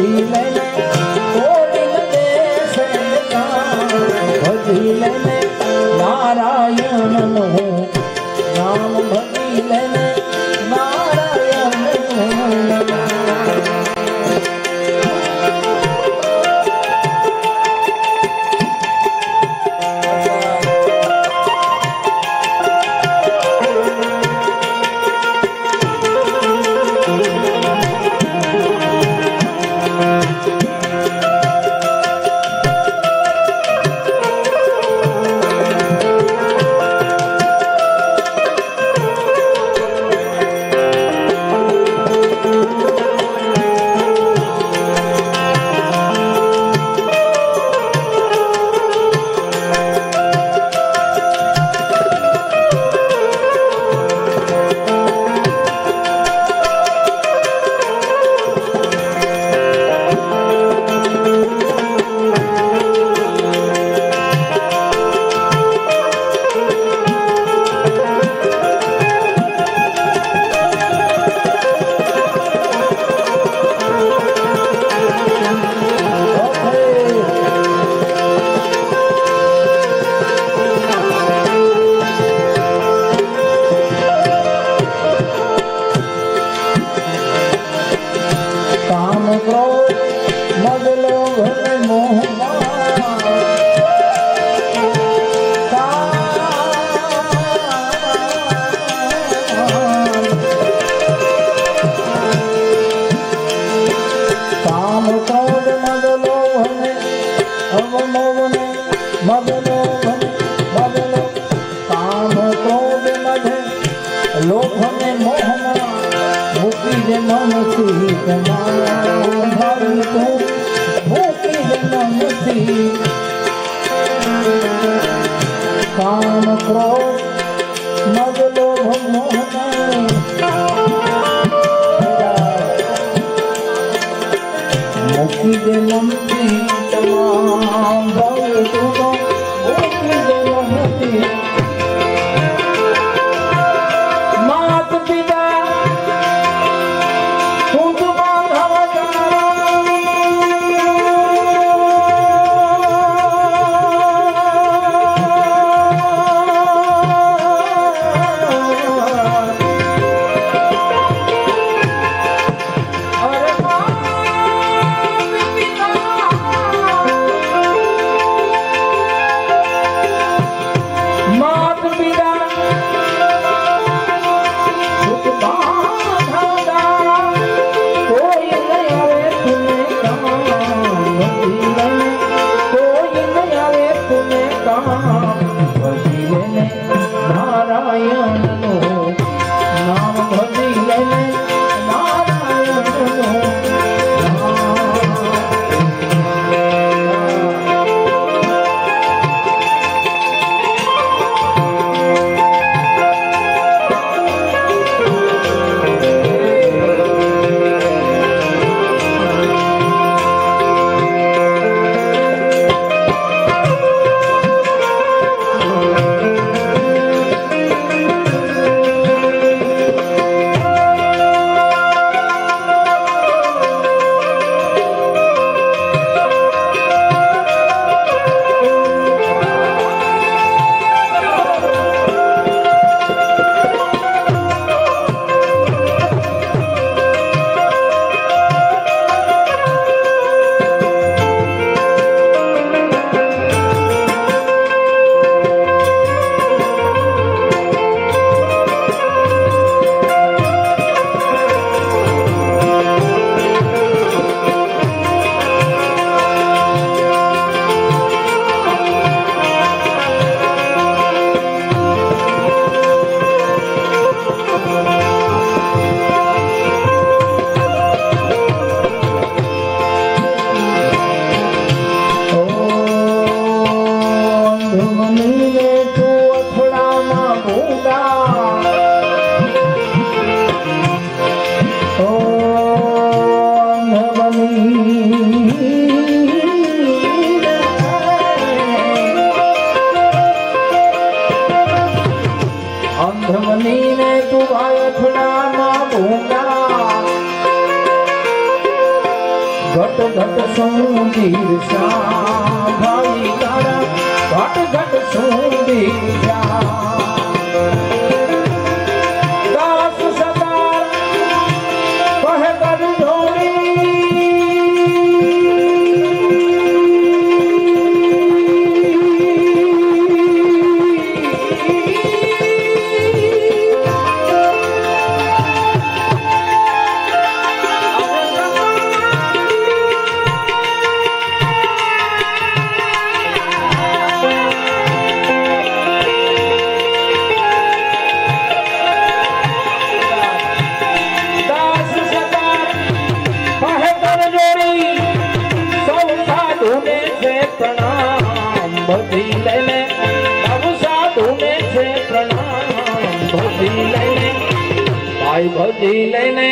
ભજી લે ભજી લે કામક્રોધ મગલોભ મોહી દે મમતી તમામ ભવ તું મોકી દે મમતી ઘટ સુંદર શ્યામ ભાઈ તારા ઘટ ઘટ સુંદર લઈને સાધુને છે પ્રણામ. બધી લઈને ભાઈ બધી લઈને